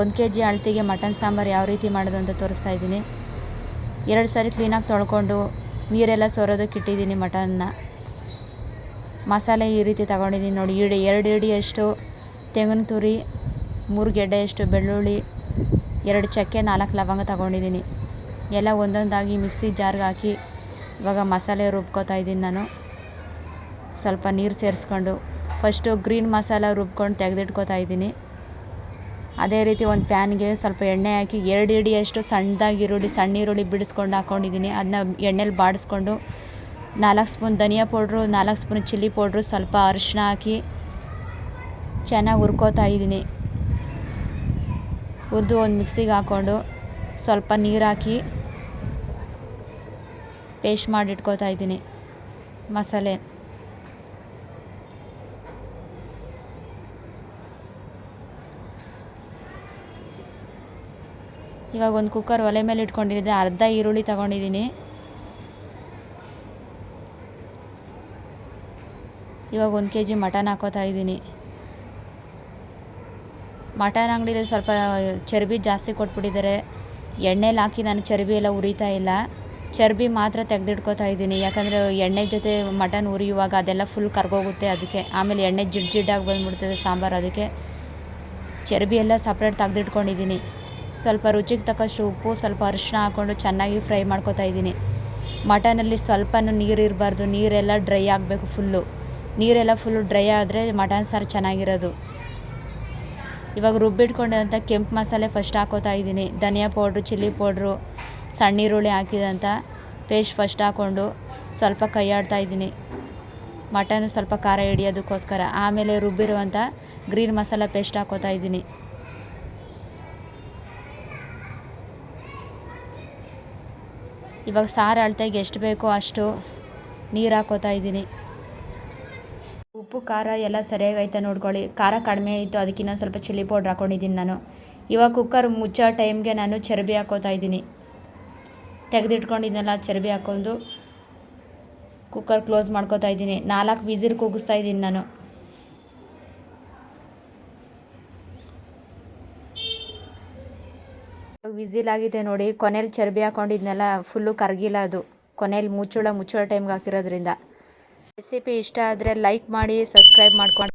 ಒಂದು K G ಅಳತಿಗೆ mutton sambar ಯಾವ ರೀತಿ ಮಾಡೋದು ಅಂತ ತೋರಿಸ್ತಾ ಇದ್ದೀನಿ. ಎರಡು ಸಾರಿ ಕ್ಲೀನಾಗಿ ತೊಳ್ಕೊಂಡು ನೀರೆಲ್ಲ ಸೋರೋದಕ್ಕೆ ಇಟ್ಟಿದ್ದೀನಿ ಮಟನ್ನ. ಮಸಾಲೆ ಈ ರೀತಿ ತಗೊಂಡಿದ್ದೀನಿ ನೋಡಿ ಇಡಿ ಎರಡು ಇಡಿಯಷ್ಟು ತೆಂಗಿನ ತುರಿ, ಮೂರು ಗೆಡ್ಡೆಯಷ್ಟು ಬೆಳ್ಳುಳ್ಳಿ, ಎರಡು ಚಕ್ಕೆ, ನಾಲ್ಕು ಲವಂಗ ತಗೊಂಡಿದ್ದೀನಿ. ಎಲ್ಲ ಒಂದೊಂದಾಗಿ ಮಿಕ್ಸಿ ಜಾರ್ಗೆ ಹಾಕಿ ಇವಾಗ ಮಸಾಲೆ ರುಬ್ಕೋತಾ ಇದ್ದೀನಿ ನಾನು. ಸ್ವಲ್ಪ ನೀರು ಸೇರಿಸ್ಕೊಂಡು, ಫಸ್ಟು ಗ್ರೀನ್ ಮಸಾಲ ರುಬ್ಕೊಂಡು ತೆಗೆದಿಟ್ಕೋತಾ ಇದ್ದೀನಿ. ಅದೇ ರೀತಿ ಒಂದು ಪ್ಯಾನ್ಗೆ ಸ್ವಲ್ಪ ಎಣ್ಣೆ ಹಾಕಿ ಎರಡು ಹಿಡಿಯಷ್ಟು ಸಣ್ಣದಾಗಿ ಈರುಳ್ಳಿ, ಸಣ್ಣ ಈರುಳ್ಳಿ ಬಿಡಿಸ್ಕೊಂಡು ಹಾಕ್ಕೊಂಡಿದ್ದೀನಿ ಅದನ್ನ ಎಣ್ಣೆಲಿ ಬಾಡಿಸ್ಕೊಂಡು ನಾಲ್ಕು ಸ್ಪೂನ್ ಧನಿಯಾ ಪೌಡ್ರು, ನಾಲ್ಕು ಸ್ಪೂನ್ ಚಿಲ್ಲಿ ಪೌಡ್ರು, ಸ್ವಲ್ಪ ಅರಿಶಿನ ಹಾಕಿ ಚೆನ್ನಾಗಿ ಹುರ್ಕೋತಾ ಇದ್ದೀನಿ. ಹುರಿದು ಒಂದು ಮಿಕ್ಸಿಗೆ ಹಾಕ್ಕೊಂಡು ಸ್ವಲ್ಪ ನೀರು ಹಾಕಿ ಪೇಸ್ಟ್ ಮಾಡಿಟ್ಕೋತಾ ಇದ್ದೀನಿ ಮಸಾಲೆ. ಇವಾಗ ಒಂದು ಕುಕ್ಕರ್ ಒಲೆ ಮೇಲೆ ಇಟ್ಕೊಂಡಿದ್ದೆ, ಅರ್ಧ ಈರುಳ್ಳಿ ತಗೊಂಡಿದ್ದೀನಿ. ಇವಾಗ ಒಂದು ಕೆ ಜಿ ಮಟನ್ ಹಾಕೋತಾ ಇದ್ದೀನಿ. ಮಟನ್ ಅಂಗಡಿಲಿ ಸ್ವಲ್ಪ ಚರ್ಬಿ ಜಾಸ್ತಿ ಕೊಟ್ಬಿಟ್ಟಿದ್ದಾರೆ. ಎಣ್ಣೆಲಿ ಹಾಕಿ ನಾನು ಚರ್ಬಿ ಎಲ್ಲ ಉರಿತಾ ಇಲ್ಲ. ಚರ್ಬಿ ಮಾತ್ರ ತೆಗೆದಿಟ್ಕೋತಾ ಇದ್ದೀನಿ. ಯಾಕಂದರೆ ಎಣ್ಣೆ ಜೊತೆ ಮಟನ್ ಉರಿಯುವಾಗ ಅದೆಲ್ಲ ಫುಲ್ ಕರ್ಗೋಗುತ್ತೆ ಅದಕ್ಕೆ. ಆಮೇಲೆ ಎಣ್ಣೆ ಜಿಡ್ ಜಿಡ್ಡಾಗಿ ಬಂದುಬಿಡ್ತದೆ ಸಾಂಬಾರು ಅದಕ್ಕೆ. ಚರ್ಬಿ ಎಲ್ಲ ಸಪ್ರೇಟ್ ತೆಗೆದಿಟ್ಕೊಂಡಿದ್ದೀನಿ. ಸ್ವಲ್ಪ ರುಚಿಗೆ ತಕ್ಕಷ್ಟು ಉಪ್ಪು, ಸ್ವಲ್ಪ ಅರಿಶಿನ ಹಾಕ್ಕೊಂಡು ಚೆನ್ನಾಗಿ ಫ್ರೈ ಮಾಡ್ಕೊತಾ ಇದ್ದೀನಿ. ಮಟನಲ್ಲಿ ಸ್ವಲ್ಪನೂ ನೀರು ಇರಬಾರ್ದು. ನೀರೆಲ್ಲ ಡ್ರೈ ಆಗಬೇಕು ಫುಲ್ಲು ನೀರೆಲ್ಲ ಫುಲ್ಲು ಡ್ರೈ ಆದರೆ ಮಟನ್ ಸಾರು ಚೆನ್ನಾಗಿರೋದು. ಇವಾಗ ರುಬ್ಬಿಟ್ಕೊಂಡಂಥ ಕೆಂಪು ಮಸಾಲೆ ಫಸ್ಟ್ ಹಾಕೋತಾ ಇದ್ದೀನಿ. ಧನಿಯಾ ಪೌಡ್ರು, ಚಿಲ್ಲಿ ಪೌಡ್ರು ಸಣ್ಣ ಈರುಳ್ಳಿ ಹಾಕಿದಂಥ ಪೇಸ್ಟ್ ಫಸ್ಟ್ ಹಾಕ್ಕೊಂಡು ಸ್ವಲ್ಪ ಕೈ ಆಡ್ತಾ ಇದ್ದೀನಿ. ಮಟನ್ ಸ್ವಲ್ಪ ಖಾರ ಹಿಡಿಯೋದಕ್ಕೋಸ್ಕರ. ಆಮೇಲೆ ರುಬ್ಬಿರುವಂಥ ಗ್ರೀನ್ ಮಸಾಲ ಪೇಸ್ಟ್ ಹಾಕೋತಾ ಇದ್ದೀನಿ. ಇವಾಗ ಸಾರು ಅಳತೆಗೆ ಎಷ್ಟು ಬೇಕೋ ಅಷ್ಟು ನೀರು ಹಾಕೋತಾ ಇದ್ದೀನಿ. ಉಪ್ಪು, ಖಾರ ಎಲ್ಲ ಸರಿಯಾಗೈತೆ ನೋಡ್ಕೊಳ್ಳಿ. ಖಾರ ಕಡಿಮೆ ಇತ್ತು ಇನ್ನೊಂದು ಸ್ವಲ್ಪ ಚಿಲ್ಲಿ ಪೌಡ್ರ್ ಹಾಕೊಂಡಿದ್ದೀನಿ ನಾನು. ಇವಾಗ ಕುಕ್ಕರ್ ಮುಚ್ಚೋ ಟೈಮ್ಗೆ ನಾನು ಚರ್ಬಿ ಹಾಕೋತಾ ಇದ್ದೀನಿ. ತೆಗೆದಿಟ್ಕೊಂಡಿದ್ದೆಲ್ಲ ಚರ್ಬಿ ಹಾಕ್ಕೊಂಡು ಕುಕ್ಕರ್ ಕ್ಲೋಸ್ ಮಾಡ್ಕೋತಾ ಇದ್ದೀನಿ. ನಾಲ್ಕು ವಿಸಿಲ್ ಕೂಗಿಸ್ತಾ ಇದ್ದೀನಿ ನಾನು. ವಿಸಿಲ್ ಆಗಿದೆ ನೋಡಿ. ಕೊನೆಯಲ್ಲಿ ಚರ್ಬಿ ಹಾಕೊಂಡಿದ್ನೆಲ್ಲ, ಫುಲ್ಲು ಕರಗಿಲ್ಲ ಅದು. ಕೊನೆಯಲ್ಲಿ ಮುಚ್ಚಳ ಮುಚ್ಚೋ ಟೈಮ್ಗೆ ಹಾಕಿರೋದ್ರಿಂದ. ರೆಸಿಪಿ ಇಷ್ಟ ಆದರೆ ಲೈಕ್ ಮಾಡಿ ಸಬ್ಸ್ಕ್ರೈಬ್ ಮಾಡ್ಕೊಂಡು.